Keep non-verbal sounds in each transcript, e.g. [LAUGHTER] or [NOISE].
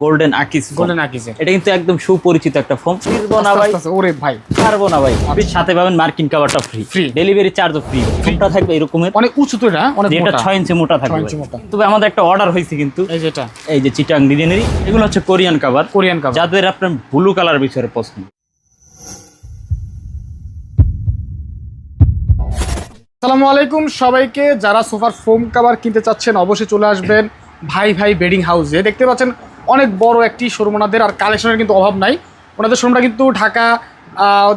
Golden আকিস golden আকিজে এটা কিন্তু একদম সুপরিচিত একটা ফোম ফিরবো না ভাই। ওরে ভাই। পারব না ভাই। আপনি সাথে পাবেন মার্কিন কাভারটা ফ্রি Free। ডেলিভারি চার্জও ফ্রি ফোনটা থাকবে এরকমের। অনেক উঁচু তো এটা অনেক মোটা। ছয় ইঞ্চি মোটা থাকবে। তবে আমাদের একটা অর্ডার হয়েছে কিন্তু। এই যেটা। এই যে চিটাং ডিজাইনেরই এগুলো হচ্ছে কোরিয়ান কাভার কোরিয়ান কাভার যাদের আপনার ব্লু কালার বিষয়ে পছন্দ। আসসালামু আলাইকুম সবাইকে। যারা সোফার ফোম কাভার কিনতে চাচ্ছেন অবশ্যই চলে আসবেন ভাই ভাই বেডিং হাউসে দেখতে পাচ্ছেন অনেক বড় একটি শোরুম ওনাদের আর কালেকশনের কিন্তু অভাব নাই। ওনাদের শোরুমটা কিন্তু ঢাকা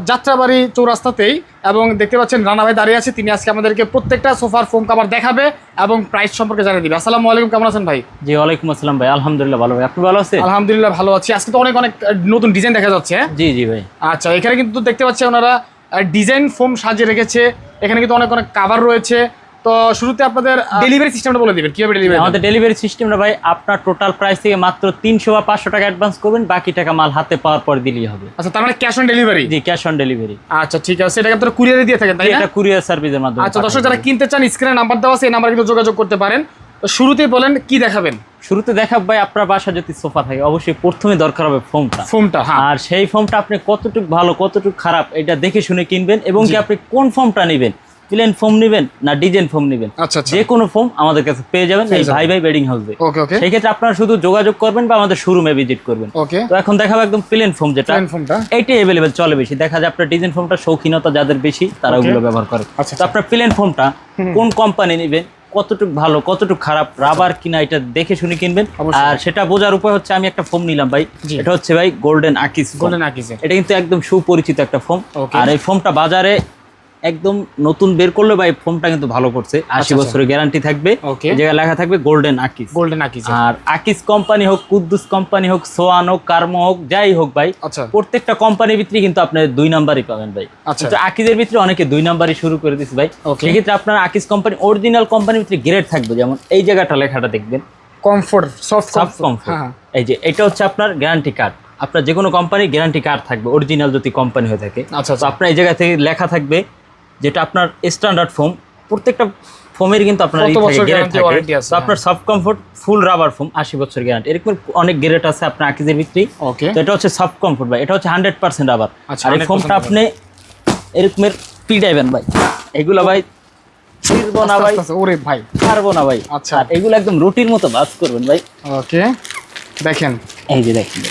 যাত্রাবাড়ি চৌরাস্তাতেই এবং দেখতে পাচ্ছেন রানা ভাই দাঁড়িয়ে আছে তিনি আজকে আমাদেরকে প্রত্যেকটা সোফার ফোম কাভার দেখাবে এবং প্রাইস সম্পর্কে জানিয়ে দিবে। আসসালামু আলাইকুম কেমন আছেন ভাই? জি ওয়ালাইকুম আসসালাম ভাই আলহামদুলিল্লাহ ভালো ভাই আপনি ভালো আছেন? আলহামদুলিল্লাহ ভালো আছি। আজকে তো অনেক অনেক নতুন ডিজাইন দেখা যাচ্ছে হ্যাঁ? জি জি ভাই। আচ্ছা এখানে কিন্তু দেখতে পাচ্ছি ওনারা ডিজাইন ফোম সাজিয়ে রেখেছে। এখানে কিন্তু অনেক অনেক কাভার রয়েছে। তো শুরুতে আপনাদের ডেলিভারি সিস্টেমটা বলে দিবেন কীভাবে ডেলিভারি আমাদের ডেলিভারি সিস্টেমটা ভাই আপনার টোটাল প্রাইস থেকে মাত্র তিনশো বা পাঁচশো টাকা অ্যাডভান্স করবেন বাকি টাকা মাল হাতে পাওয়ার পর দিলেই হবে। আচ্ছা তার মানে ক্যাশ অন ডেলিভারি জি ক্যাশ অন ডেলিভারি আচ্ছা ঠিক আছে এটাকে আপনারা কুরিয়ারে দিয়ে থাকেন তাই না? এটা কুরিয়ার সার্ভিসের মাধ্যমে আচ্ছা দর্শক যারা। কিনতে চান স্ক্রিনে নাম্বার দেওয়া আছে এই নাম্বার কিন্তু যোগাযোগ করতে পারেন। তো শুরুতেই বলেন কি দেখাবেন? শুরুতে দেখাব ভাই আপনার বাসা যদি সোফা থাকে অবশ্যই প্রথমে দরকার হবে ফোমটা ফোমটা হ্যাঁ। আর সেই ফোমটা আপনি কতটুকু ভালো কতটুকু খারাপ এটা দেখে শুনে কিনবেন এবং কি আপনি কোন ফোমটা নেবেন প্লেন ফোম নেবেন না ডিজাইন ফোম নেবেন। আচ্ছা আচ্ছা। যে কোনো ফোম আমাদের কাছে পেয়ে যাবেন এই ভাই ভাই বেডিং হাউসে সেই ক্ষেত্রে আপনারা শুধু যোগাযোগ করবেন বা আমাদের শোরুমে ভিজিট করবেন। তো এখন দেখাবো একদম প্লেন ফোম যেটা। এইটাই অ্যাভেলেবেল চলে বেশি। দেখা যায় আপনার ডিজাইন ফোমটা শৌখিনতা যাদের বেশি তারা ওগুলো ব্যবহার করে। আচ্ছা, তো আপনার প্লেন ফোমটা কোন কোম্পানি নেবেন কতটুকু ভালো কতটুকু খারাপ রাবার কিনা এটা দেখে শুনে কিনবেন। আর সেটা বোঝার উপায় হচ্ছে আমি একটা ফোম নিলাম ভাই। এটা হচ্ছে ভাই গোল্ডেন আকিস গোল্ডেন আকিজে এটা কিন্তু একদম সুপরিচিত একটা ফোম আর এই ফোমটা বাজারে একদম নতুন বের করলে ভাই ফোনটা কিন্তু ভালো করছে। আশি আচ্ছা। বছরের গ্যারান্টি থাকবে. জায়গায় লেখা থাকবে গোল্ডেন আকিস গোল্ডেন আকিজে আর আকিস কোম্পানি হোক কুদ্দুস কোম্পানি হোক সোয়ান হোক কার্মো হোক যাই হোক ভাই আচ্ছা। প্রত্যেকটা কোম্পানির ভিতরে কিন্তু আপনি দুই নাম্বারই পাবেন ভাই। আচ্ছা। কিন্তু আকিজের ভিতরে অনেকে দুই নাম্বারই শুরু করে দিচ্ছে ভাই. সেক্ষেত্রে আপনার আকিস কোম্পানি অরিজিনাল কোম্পানির ভিতরে গ্রেড থাকবে। যেমন এই জায়গাটা লেখাটা দেখবেন। কমফোর্ট সফট সাব কমফোর্ট এই যে এটা হচ্ছে আপনার গ্যারান্টি কার্ড আপনার যে কোনো কোম্পানির গ্যারান্টি কার্ড থাকবে অরিজিনাল যদি কোম্পানি হয়ে থাকে। আচ্ছা আচ্ছা। আপনার এই জায়গা থেকে লেখা থাকবে যেটা আপনার স্ট্যান্ডার্ড ফোম প্রত্যেকটা ফোমের কিন্তু আপনার আপনার সব কমফোর্ট ফুল রাবার ফোম আশি বছর গ্যারান্টি এরকম অনেক গ্রেড আছে আপনার আকিজের ভিতরেই। তো এটা হচ্ছে সব কমফোর্ট ভাই। এটা হচ্ছে হান্ড্রেড পার্সেন্ট আচ্ছা, আর এই 100% ফোমটা আপনি এরকমের পিটাইবেন ভাই। এগুলো ভাই না ভাই। ওরে ভাই। পারব না ভাই। আচ্ছা। এগুলো একদম রুটির মতো বাস করবেন ভাই। ওকে দেখেন। এই যে দেখেন।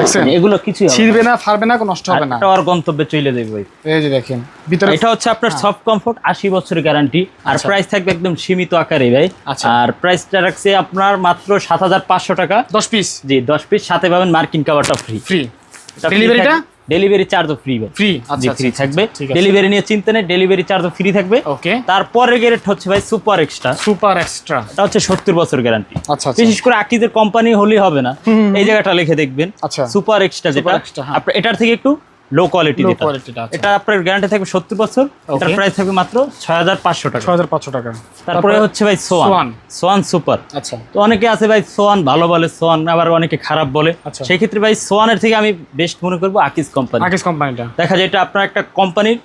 দেখছেন এগুলো কিছু ছিড়বে না ফারবে না নষ্ট হবে না। আর গন্তব্যে চলে যাবে ভাই। এই যে দেখেন ভিতরে এটা হচ্ছে আপনার সফট কমফোর্ট আশি বছরের গ্যারান্টি আর আচ্ছা। প্রাইস থাকবে একদম সীমিত আকারে ভাই। আচ্ছা। আর প্রাইসটা রাখছে আপনার মাত্র সাত হাজার পাঁচশো টাকা। দশ পিস জি দশ পিস সাথে পাবেন মার্কিন কভারটা ফ্রি ফ্রি ডেলিভারিটা ডেলিভারি চার্জও ফ্রি ফ্রি আচ্ছা ফ্রি থাকবে। ডেলিভারি নিয়ে চিন্তা নেই ডেলিভারি চার্জও ফ্রি থাকবে। ওকে তারপরে গ্যারেট হচ্ছে ভাই সুপার এক্সট্রা সুপার এক্সট্রা এটা হচ্ছে সত্তর বছর গ্যারান্টি আচ্ছা আচ্ছা। বিশেষ করে আকিদের কোম্পানি হলেই হবে না। এই জায়গাটা লিখে দেখবেন। আচ্ছা। সুপার এক্সট্রা যেটা। হ্যাঁ। আপনার এটার থেকে একটু লো কোয়ালিটি যেটা এটা আপনার গ্যারান্টি থাকবে সত্তর বছর এটার. প্রাইস থাকবে মাত্র ছয় হাজার পাঁচশো টাকা। ছয় হাজার পাঁচশো টাকা। তারপরে হচ্ছে ভাই সোয়ান সোয়ান। সুপার আচ্ছা। তো অনেকে আছে ভাই সোয়ান ভালো বলে সোয়ান আবার অনেকে খারাপ বলে। আচ্ছা। সেই ক্ষেত্রে ভাই সোয়ানের থেকে আমি বেস্ট মনে করব আকিস কোম্পানি আগের কোম্পানিটা দেখা যায় এটা আপনার একটা কোম্পানির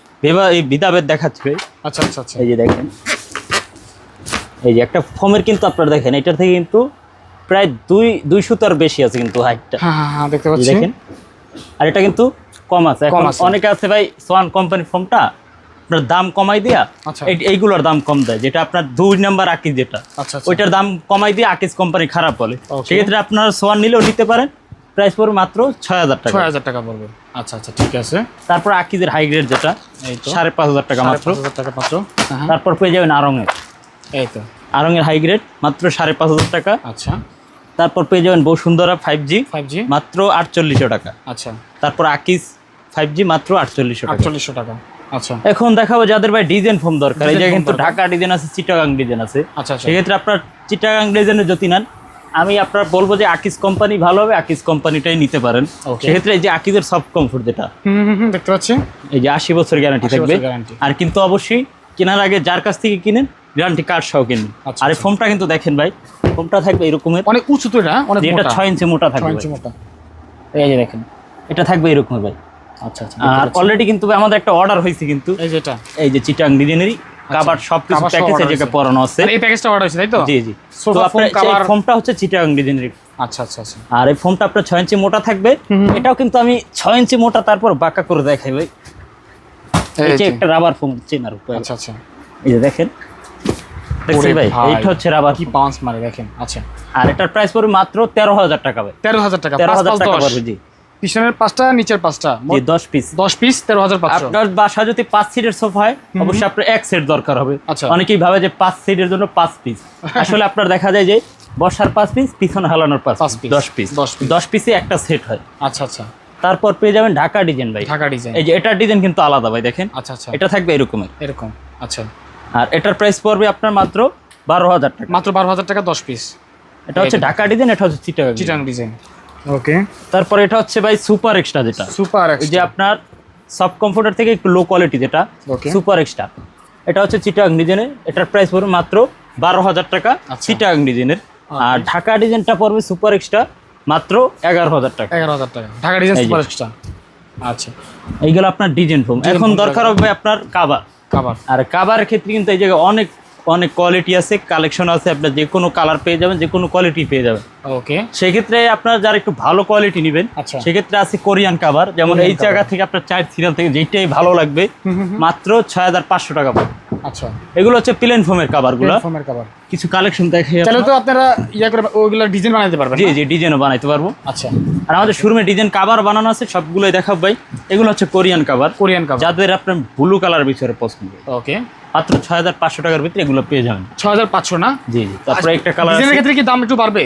বিদাবেদ দেখাচ্ছে আচ্ছা আচ্ছা আচ্ছা। এই যে দেখেন। এই যে একটা ফোমের কিন্তু আপনারা দেখেন এটার থেকে কিন্তু প্রায় দুই দুই সুতার বেশি আছে কিন্তু হাইটটা হ্যাঁ হ্যাঁ হ্যাঁ দেখতে পাচ্ছি। দেখেন। আর এটা কিন্তু কম আছে। এখন অনেকে আছে ভাই সোয়ান কোম্পানির ফোমটা আপনার দাম কমাই দিয়া আচ্ছা। এইগুলোর দাম কম দেয় যেটা আপনার দুই নাম্বার আকিস যেটা। আচ্ছা আচ্ছা। ওইটার দাম কমাই দিয়ে আকিস কোম্পানি খারাপ বলে। সেক্ষেত্রে আপনারা সোয়ান নিলেও নিতে পারেন প্রাইস পড়বে মাত্র ছয় হাজার টাকা। ছয় হাজার টাকা পড়বে। আচ্ছা আচ্ছা ঠিক আছে। তারপর আকিজের হাই গ্রেড যেটা সাড়ে পাঁচ হাজার টাকা মাত্র। টাকা মাত্র। হ্যাঁ। তারপর পেয়ে যাবেন আরঙের। এই তো। আরঙের হাই গ্রেড মাত্র সাড়ে পাঁচ হাজার টাকা। আচ্ছা। তারপর পেয়ে যাবেন Bashundhara five G five G মাত্র আটচল্লিশশো টাকা। আচ্ছা। তারপর আকিস ফাইভ জি মাত্র আটচল্লিশশো টাকা। আটচল্লিশশো টাকা। আচ্ছা। এখন দেখাবো যাদের ভাই ডিজাইন ফোম দরকার। এই যে কিন্তু ঢাকা ডিজাইন আছে চিটাগাং ডিজাইন আছে। আচ্ছা আচ্ছা। সেক্ষেত্রে আপনার চিটাগাং ডিজাইনের যদি নেন আমি আপনার বলব যে আকিস কোম্পানি ভালো হবে আকিস কোম্পানিটাই নিতে পারেন। সেক্ষেত্রে এই যে আকিজের সফট কমফোর্ট যেটা। দেখতে পাচ্ছি। এই যে আশি বছর গ্যারান্টি থাকবে। আর কিন্তু অবশ্যই কেনার আগে যার কাছ থেকে কিনেন গ্যারান্টি কার্ড সহ কিনুন। আচ্ছা, আর এই আচ্ছা। ফোমটা কিন্তু দেখেন ভাই ফোমটা থাকবে এরকমের। অনেক উঁচু তো এটা অনেক মোটা। ছয় ইঞ্চি মোটা থাকবে ইঞ্চি মোটা। এই যে দেখেন এটা থাকবে এরকমের ভাই। আচ্ছা আচ্ছা আর অলরেডি কিন্তু আমাদের একটা অর্ডার হয়েছে কিন্তু। এই যেটা? এই যে চিটাং ডিজাইনেরই কাবার সব কিছু প্যাকেজে যেটা পরানো আছে। এই প্যাকেজটা অর্ডার হয়েছে তাই তো? জি জি। তো আপনার cover- ফোমটা হচ্ছে চিটাং ডিজাইনের আচ্ছা আচ্ছা আচ্ছা। আর এই ফোমটা আপনার ছয় ইঞ্চি মোটা থাকবে। এটাও কিন্তু আমি ছয় ইঞ্চি মোটা তারপর বাঁকা করে দেখাই ভাই। এই এই যে যে। একটা রাবার ফোম চেনার উপায় আচ্ছা আচ্ছা। এই যে দেখেন। দেখছেন ভাই ভাই, এইটা হচ্ছে রাবার কি পাউন্স মারে দেখেন আচ্ছা। আর এটার প্রাইস পড়বে মাত্র তেরো হাজার টাকা ভাই। তেরো হাজার টাকা তেরো পাঁচ হাজার পাঁচ টাকা পড়বে জি। পিছনের পাঁচটা নিচের পাঁচটা? জি দশ পিস দশ পিস তেরো হাজার পাঁচশো। আপনার বাসা যদি পাঁচ সিটের সোফা হয় অবশ্যই আপনার এক সেট দরকার হবে। আচ্ছা। অনেকেই ভাবে যে সিটের জন্য পিস [LAUGHS] আসলে আপনার দেখা যায় যে বসার পাঁচ পিস পিছনে হালানোর পাঁচ পিস piece, দশ পিস দশ piece। দশ পিসে একটা সেট হয়। আচ্ছা আচ্ছা। তারপর পেয়ে যাবেন ঢাকা ডিজাইন ভাই। ঢাকা ডিজাইন। এই যে এটার ডিজাইন কিন্তু আলাদা ভাই দেখেন। আচ্ছা আচ্ছা। এটা থাকবে এরকমের এরকম আচ্ছা। আর এটার প্রাইস পড়বে আপনার মাত্র বারো হাজার টাকা। মাত্র বারো হাজার টাকা দশ পিস এটা হচ্ছে ঢাকা ডিজাইন এটা হচ্ছে চিটাগাং চিটাং ডিজাইন ওকে তারপর এটা হচ্ছে ভাই সুপার এক্সট্রা যেটা। সুপার এই যে আপনার সব কমফোর্টার থেকে একটু লো কোয়ালিটি যেটা. সুপার এক্সট্রা এটা হচ্ছে চিটাং ডিজাইনের এটার প্রাইস পড়বে মাত্র বারো হাজার টাকা আচ্ছা। চিটাং ডিজাইনের আর ঢাকা ডিজাইনটা পড়বে সুপার এক্সট্রা মাত্র এগারো হাজার টাকা। এগারো হাজার টাকা। ঢাকা ডিজাইন সুপার এক্সট্রা আচ্ছা। এইগুলো আপনার ডিজাইন ফোম এখন দরকার হবে আপনার কাবার আর কাবার ক্ষেত্রে কিন্তু এই জায়গায় অনেক অনেক কোয়ালিটি আছে কালেকশন আছে আপনার যে কোনো কালার পেয়ে যাবেন যে কোনো কোয়ালিটি পেয়ে যাবেন। ওকে সেক্ষেত্রে আপনার যারা একটু ভালো কোয়ালিটি নেবেন আচ্ছা। সেক্ষেত্রে আছে কোরিয়ান কাবার যেমন এই জায়গা থেকে আপনার চার সিরিয়াল থেকে যেটাই ভালো লাগবে মাত্র ছয় হাজার পাঁচশো টাকা পাবে আচ্ছা। এগুলো হচ্ছে প্লেন ফোমের কাভারগুলো ফোমের কাবার কিছু কালেকশন দেখে তাহলে তো আপনারা ইয়া করে ওইগুলো ডিজাইন বানাতে পারবেন জি? জি ডিজাইনও বানাইতে পারব। আচ্ছা। আর আমাদের শোরুমে ডিজাইন কাভার বানানো আছে সবগুলোই দেখাবো ভাই। এগুলো হচ্ছে কোরিয়ান কাভার কোরিয়ান কাবার যাদের আপনার ব্লু কালার ভিতরে পছন্দ। ওকে। মাত্র ছয় হাজার পাঁচশো টাকার ভিতরে এগুলো পেয়ে যাবেন। ছ হাজার পাঁচশো না? জি জি তারপরে একটা কালার ডিজাইনের ক্ষেত্রে কি দাম একটু বাড়বে?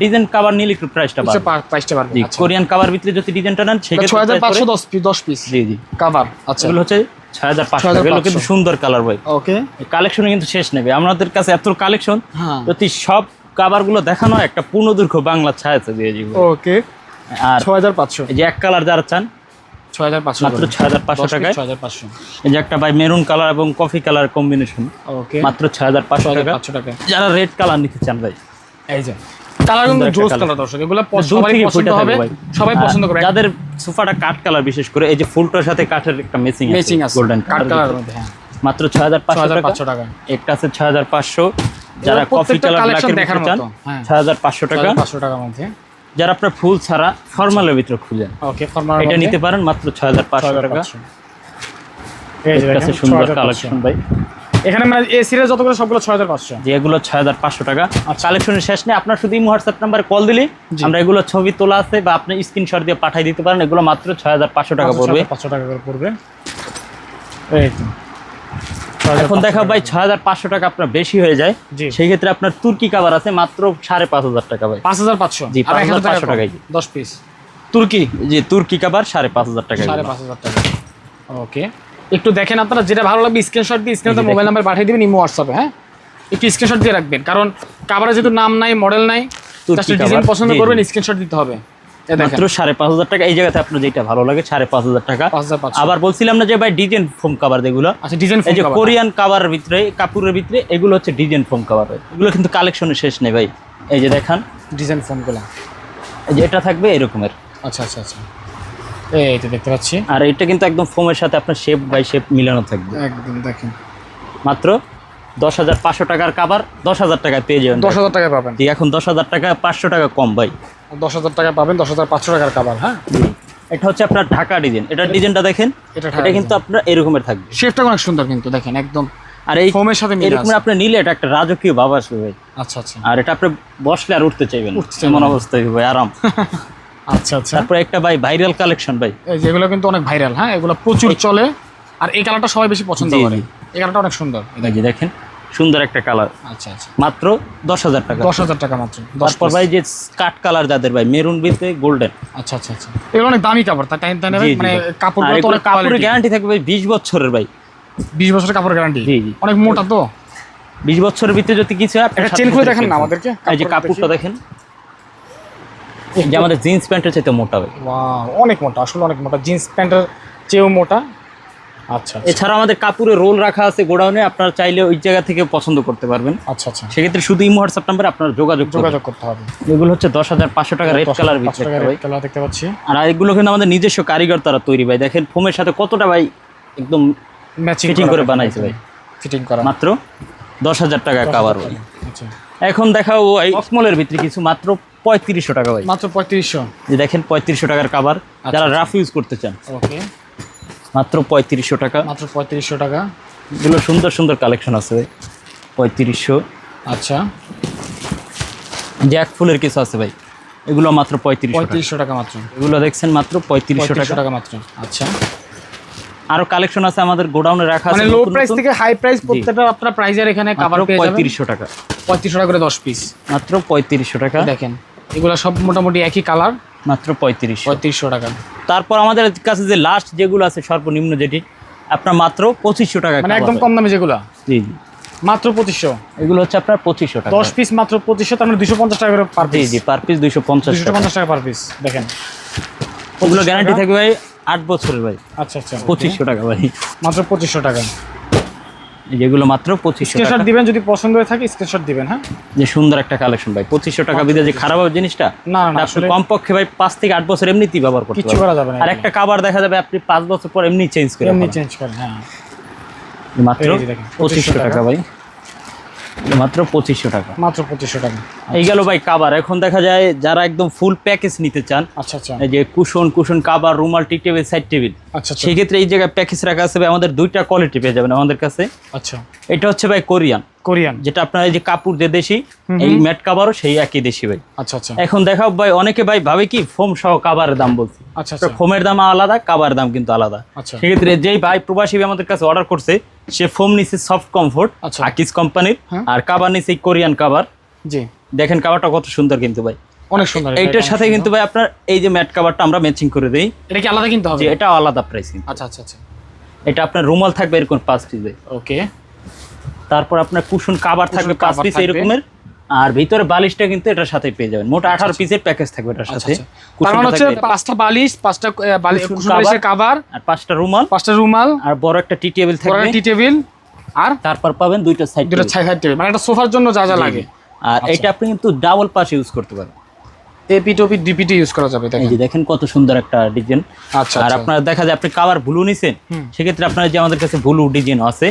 ডিজাইন কাভার নিলে একটু প্রাইসটা আচ্ছা, বাড়বে। প্রাইসটা বাড়বে আচ্ছা। কোরিয়ান কাভার ভিতরে যদি ডিজাইনটা নেন সেক্ষেত্রে হাজার পাঁচশো দশ পিস দশ পিস জি জি। কাবার আচ্ছা। এগুলো হচ্ছে ছয় কিন্তু সুন্দর কালার ভাই। ওকে কালেকশনে কিন্তু শেষ নেবে। আমাদের কাছে এত কালেকশন যদি সব কাভারগুলো দেখানো একটা পূর্ণদৈর্ঘ্য বাংলা ছায়াতে দিয়ে দিব। ওকে আর হাজার পাঁচশো। যে এক কালার যারা চান ছ হাজার পাঁচশো মাত্র ছয় হাজার পাঁচশো টাকায়। ছ হাজার পাঁচশো। এই যে একটা ভাই মেরুন কালার এবং কফি কালার কম্বিনেশন ওকে মাত্র ছয় হাজার পাঁচশো টাকা। পাঁচশো টাকা। যারা রেড কালার নিতে চান ভাই। এই যে। কালার কিন্তু জোস কালার দর্শক। এগুলো সবাই পছন্দ হবে সবাই পছন্দ করবে। যাদের সোফাটা কাঠ কালার বিশেষ করে এই যে ফুলটার সাথে কাঠের একটা মেসিং ম্যাচিং আছে গোল্ডেন কাট কালার মধ্যে হ্যাঁ মাত্র ছয় হাজার ছ পাঁচশো হাজার টাকা। একটা আছে ছয় হাজার পাঁচশো। যারা কফি কালার ব্ল্যাকের দেখার মতো, হ্যাঁ। ছয় হাজার পাঁচশো ছ টাকা হাজার পাঁচশো টাকার মধ্যে। যারা আপনার ফুল ছাড়া ফর্মালের ভিতরে খুঁজেন ওকে ফর্মাল এটা নিতে পারেন মাত্র ছয় হাজার পাঁচশো টাকা। এই যে সুন্দর কালেকশন ভাই। এখানে মানে এ সিরিজ যতগুলো সবগুলো পাঁচশো। এগুলো ছয় হাজার পাঁচশো টাকা। আচ্ছা। কালেকশনের শেষ নেই। আপনার শুধু ইমো হোয়াটসঅ্যাপ নাম্বারে কল দিলে। আমরা এগুলো ছবি তোলা আছে বা আপনি স্ক্রিনশট দিয়ে পাঠিয়ে দিতে পারেন। এগুলো মাত্র ছয় হাজার পাঁচশো টাকা পড়বে। পাঁচশো টাকা করে পড়বে। এই তো। এখন দেখা ভাই ছয় হাজার পাঁচশো টাকা আপনার বেশি হয়ে যায়। জি। সেই ক্ষেত্রে আপনার তুর্কি কাবার আছে মাত্র সাড়ে পাঁচ হাজার টাকা ভাই। পাঁচ হাজার পাঁচশো। জি, এক হাজার 5500 টাকা দশ পিস তুর্কি? যে তুর্কি কাবার সাড়ে পাঁচ হাজার টাকা সাড়ে পাঁচ হাজার টাকা ওকে। একটু দেখেন আপনারা যেটা ভালো লাগবে স্ক্রিনশট দিয়ে স্ক্রিনে মোবাইল নাম্বার পাঠিয়ে দিবেন ইমো হোয়াটসঅ্যাপে হ্যাঁ? একটু স্ক্রিনশট দিয়ে রাখবেন কারণ কাভারে যেহেতু নাম নাই মডেল নাই ডিজাইন পছন্দ করবেন স্ক্রিনশট দিতে হবে। মাত্র সাড়ে পাঁচ হাজার টাকা এই জায়গাতে আপনার যেটা ভালো লাগে সাড়ে পাঁচ হাজার টাকা। আবার বলছিলাম না যে ভাই ডিজাইন ফোম যেগুলো আচ্ছা ডিজাইন এই যে কোরিয়ান কাভারের ভিতরে কাপড়ের ভিতরে এগুলো হচ্ছে ডিজাইন ফোম কাভার এগুলো কিন্তু কালেকশনের শেষ নেই ভাই। এই যে দেখান। ডিজাইন ফোনগুলো এই যে এটা থাকবে এরকমের। আচ্ছা আচ্ছা আচ্ছা। এই তো দেখতে পাচ্ছি। আর এটা কিন্তু একদম ফোমের সাথে আপনার শেপ বাই শেপ মিলানো থাকবে। একদম দেখেন। মাত্র দশ হাজার পাঁচশো টাকার কাবার দশ হাজার টাকায় পেয়ে যাবেন। দশ হাজার টাকা পাবেন। এখন দশ হাজার টাকা পাঁচশো টাকা কম ভাই। দশ হাজার টাকা পাবেন দশ হাজার পাঁচশো টাকার কাবার হ্যাঁ? এটা হচ্ছে আপনার ঢাকা ডিজাইন এটার ডিজাইনটা দেখেন এটা কিন্তু আপনার এরকমের থাকবে। শেপটা অনেক সুন্দর কিন্তু দেখেন একদম আর এই ফোমের সাথে এরকম আপনি নিলে এটা একটা রাজকীয় ভাব আসবে ভাই। আচ্ছা আচ্ছা। আর এটা আপনি বসলে আর উঠতে চাইবেন। উঠতে চাইবেন এমন না। অবস্থায় ভাই আরাম। [LAUGHS] আচ্ছা আচ্ছা। তারপরে একটা ভাই ভাইরাল কালেকশন ভাই। যেগুলো কিন্তু অনেক ভাইরাল হ্যাঁ? এগুলো প্রচুর চলে। আর এই কালারটা সবাই বেশি পছন্দ করে। এই কালারটা অনেক সুন্দর। এই দেখেন সুন্দর একটা কালার আচ্ছা আচ্ছা। মাত্র দশ হাজার টাকা। দশ হাজার টাকা মাত্র তারপর ভাই যে কাট কালার যাদের ভাই মেরুন বিতে গোল্ডেন আচ্ছা আচ্ছা আচ্ছা। এগুলো অনেক দামি কাপড় তাই তাই মানে কাপড় কাপড়ের গ্যারান্টি থাকবে ভাই বিশ বছরের ভাই। বিশ বছরের কাপড় গ্যারান্টি জি, জি। অনেক মোটা তো। বিশ বছরের ভিতরে যদি কিছু চেন খুলে দেখেন না আমাদেরকে? এই যে কাপড়টা দেখেন। যে আমাদের জিন্স প্যান্টের চাইতে মোটা হবে অনেক মোটা আসলে অনেক মোটা। জিন্স প্যান্টের চেয়েও মোটা। আচ্ছা আচ্ছা, এছাড়া আমাদের কাপড়ের রোল রাখা আছে গোডাউনে আপনারা চাইলে ওই জায়গা থেকে পছন্দ করতে পারবেন। আচ্ছা আচ্ছা। সেক্ষেত্রে শুধু ইমো হোয়াটসঅ্যাপ নাম্বারে আপনার যোগাযোগ যোগাযোগ করতে হবে। এগুলো হচ্ছে দশ হাজার পাঁচশো টাকা রেড কালার color দেখতে পাচ্ছি। আর এগুলো কিন্তু আমাদের নিজস্ব কারিগর তারা তৈরি ভাই। দেখেন ফোমের সাথে কতটা ভাই একদম ম্যাচিং করে বানাইছে ভাই। ফিটিং করা। মাত্র দশ হাজার টাকা কাবার ভাই আচ্ছা। এখন দেখাও এই অসমলের ভিতরে কিছু মাত্র পঁয়ত্রিশশো টাকা ভাই। মাত্র পঁয়ত্রিশশো। যে দেখেন পঁয়ত্রিশশো টাকার কাবার যারা রাফ ইউজ করতে চান। ওকে মাত্র পঁয়ত্রিশশো টাকা। মাত্র পঁয়ত্রিশশো টাকা। এগুলো সুন্দর সুন্দর কালেকশন আছে ভাই। পঁয়ত্রিশশো। আচ্ছা। জ্যাক ফুলের কিছু আছে ভাই। এগুলো মাত্র পঁয়ত্রিশ পঁয়ত্রিশশো টাকা মাত্র। এগুলো দেখছেন মাত্র পঁয়ত্রিশশো টাকা মাত্র। আচ্ছা। আরও কালেকশন আছে আমাদের গোডাউনে রাখা আছে মানে লো প্রাইস থেকে হাই প্রাইস প্রত্যেকটা আপনার প্রাইজের এখানে কাভার পেয়ে যাবেন। পঁয়ত্রিশশো টাকা। পঁয়ত্রিশশো টাকা করে দশ পিস মাত্র পঁয়ত্রিশশো টাকা। দেখেন এগুলো সব মোটামুটি একই কালার মাত্র পঁয়ত্রিশশো। পঁয়ত্রিশশো টাকা। তারপর আমাদের কাছে যে লাস্ট যেগুলো আছে সর্বনিম্ন যেটি আপনার মাত্র পঁচিশশো টাকা মানে একদম কম দামে যেগুলো? জি জি। মাত্র পঁচিশশো। এগুলো হচ্ছে আপনার পঁচিশশো টাকা। দশ পিস মাত্র পঁচিশশো তার মানে দুশো পঞ্চাশ টাকা করে পার জি পিস জি পার পিস দুইশো পঞ্চাশ দুশো টাকা পঞ্চাশ টাকা। পার পিস দেখেন। ওগুলো গ্যারান্টি থাকবে ভাই আট বছরের ভাই। আচ্ছা আচ্ছা পঁচিশশো টাকা ভাই। মাত্র পঁচিশশো টাকা। যেগুলো মাত্র পঁচিশশো স্ক্রিনশট দিবেন যদি পছন্দ হয়ে থাকে স্ক্রিনশট দিবেন হ্যাঁ? যে সুন্দর একটা কালেকশন ভাই। পঁচিশশো টাকা বিদে যে খারাপ হবে জিনিসটা না না আসলে কমপক্ষে ভাই পাঁচ থেকে আট বছর এমনিতেই ব্যবহার করতে পারবেন। করা যাবে না আর একটা কাবার দেখা যাবে আপনি পাঁচ বছর পর এমনি চেঞ্জ করে এমনি চেঞ্জ করেন হ্যাঁ। মাত্র পঁচিশশো 2500 টাকা টাকা। ভাই। মাত্র পঁচিশশো টাকা। মাত্র পঁচিশশো টাকা। এই গেল ভাই কাবার এখন দেখা যায় যারা একদম ফুল প্যাকেজ নিতে চান আচ্ছা আচ্ছা। এই যে কুশন কুশন কাবার রুমাল টি টেবিল সাইড টেবিল আচ্ছা আচ্ছা। সেই ক্ষেত্রে এই জায়গায় প্যাকেজ রাখা আছে ভাই আমাদের দুইটা কোয়ালিটি পেয়ে যাবেন আমাদের কাছে। আচ্ছা। এটা হচ্ছে ভাই কোরিয়ান। কোরিয়ান। যেটা আপনার এই যে কাপড় যে দেশি এই ম্যাট কাবারও সেই একই দেশি ভাই। আচ্ছা আচ্ছা। এখন দেখাও ভাই অনেকে ভাই ভাবে কি ফোম সহ কাবারের দাম বলছি। আচ্ছা আচ্ছা। ফোমের দাম আলাদা কাবার দাম কিন্তু আলাদা। আচ্ছা। সেক্ষেত্রে যেই ভাই প্রবাসী ভাই আমাদের কাছে অর্ডার করছে সে ফোম নিচ্ছে সফট কমফোর্ট আচ্ছা। হাকিস কোম্পানির। আর কাবার নিচ্ছে কোরিয়ান কাবার জি। দেখেন কাবারটা কত সুন্দর কিন্তু ভাই। অনেক সুন্দর এইটার সাথে কিন্তু ভাই আপনার এই যে ম্যাট কাভারটা আমরা ম্যাচিং করে দেই। এটা কি আলাদা কিনতে হবে? এটা আলাদা প্রাইস কিন্তু। আচ্ছা আচ্ছা আচ্ছা। এটা আপনার রুমাল থাকবে এরকম পাঁচ পিসে ওকে তারপর আপনার কুশন কাবার থাকবে পাঁচ পিস এরকমের। আর ভিতরে বালিশটা কিন্তু এটার সাথে পেয়ে যাবেন। মোট আঠারো পিসের প্যাকেজ থাকবে এটার আচ্ছা সাথে। আচ্ছা। তার মানে হচ্ছে পাঁচটা বালিশ পাঁচটা বালিশ কুশন বালিশের কাভার আর পাঁচটা রুমাল। পাঁচটা রুমাল। আর বড় একটা টি টেবিল থাকবে। টি টেবিল আর? তারপর পাবেন দুইটা সাইড ছাই সাইড টেবিল মানে একটা সোফার জন্য যা যা লাগে। আর এটা আপনি কিন্তু ডাবল পাশ ইউজ করতে পারেন। এপি টপি ডিপিটি ইউজ করা যাবে দেখেন। যে দেখেন কত সুন্দর একটা ডিজাইন আচ্ছা আর আপনারা আপনার দেখা যায় আপনি কাভার ভুলু নিছেন সেক্ষেত্রে আপনারা যে আমাদের কাছে ভুলু ডিজাইন আছে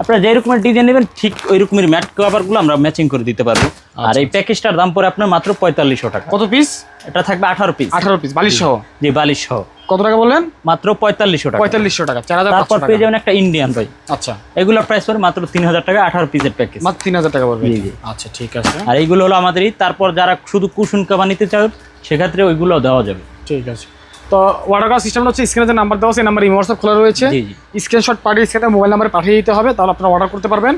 আপনারা যে রকমের ডিজাইন নেবেন ঠিক ওই রকমের ম্যাট কাভারগুলো আমরা ম্যাচিং করে দিতে পারব। আর এই প্যাকেজটার দাম পড়ে আপনার মাত্র পঁয়তাল্লিশশো টাকা। কত পিস এটা থাকবে আঠারো পিস আঠারো পিস বালিশ সহ যে বালিশ সহ কত টাকা বললেন? মাত্র পঁয়তাল্লিশশো টাকা। পঁয়তাল্লিশশো টাকা চার হাজার তারপর পেয়ে যাবেন একটা ইন্ডিয়ান ভাই। আচ্ছা। এগুলোর প্রাইস পড়ে মাত্র তিন হাজার টাকা আঠারো পিসের প্যাকেজ মাত্র তিন হাজার টাকা পড়বে। জি, জি। আচ্ছা ঠিক আছে। আর এইগুলো হলো আমাদেরই তারপর যারা শুধু কুসুন কাবা নিতে চান সেক্ষেত্রে ওইগুলো দেওয়া যাবে। ঠিক আছে। তো অর্ডার করার সিস্টেম হচ্ছে স্ক্রিনে যে নাম্বার দেওয়া আছে নাম্বার খোলা রয়েছে। স্ক্রিনশট পাঠিয়ে স্ক্রিনে মোবাইল নাম্বারে পাঠিয়ে দিতে হবে তাহলে আপনারা অর্ডার করতে পারবেন।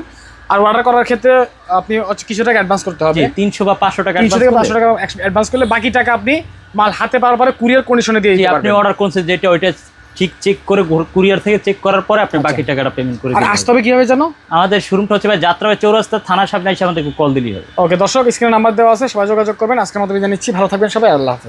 আর অর্ডার করার ক্ষেত্রে আপনি কিছু টাকা অ্যাডভান্স করতে হবে। তিনশো বা পাঁচশো টাকা তিনশো থেকে পাঁচশো টাকা অ্যাডভান্স করলে বাকি টাকা আপনি মাল হাতে পাওয়ার পরে কুরিয়ার কন্ডিশনে দিয়ে আপনি অর্ডার করছেন যেটা ওইটা ঠিক চেক করে কুরিয়ার থেকে চেক করার পরে আপনি বাকি টাকাটা পেমেন্ট করে আর আসতে হবে কীভাবে জানো? আমাদের শোরুমটা হচ্ছে ভাই যাত্রা চৌরাস্তা থানার সামনে এসে আমাদেরকে কল দিলেই হবে। ওকে দর্শক স্ক্রিনে নাম্বার দেওয়া আছে সবাই যোগাযোগ করবেন। আজকের মতো নিচ্ছি ভালো থাকবেন সবাই আল্লাহ হাফেজ।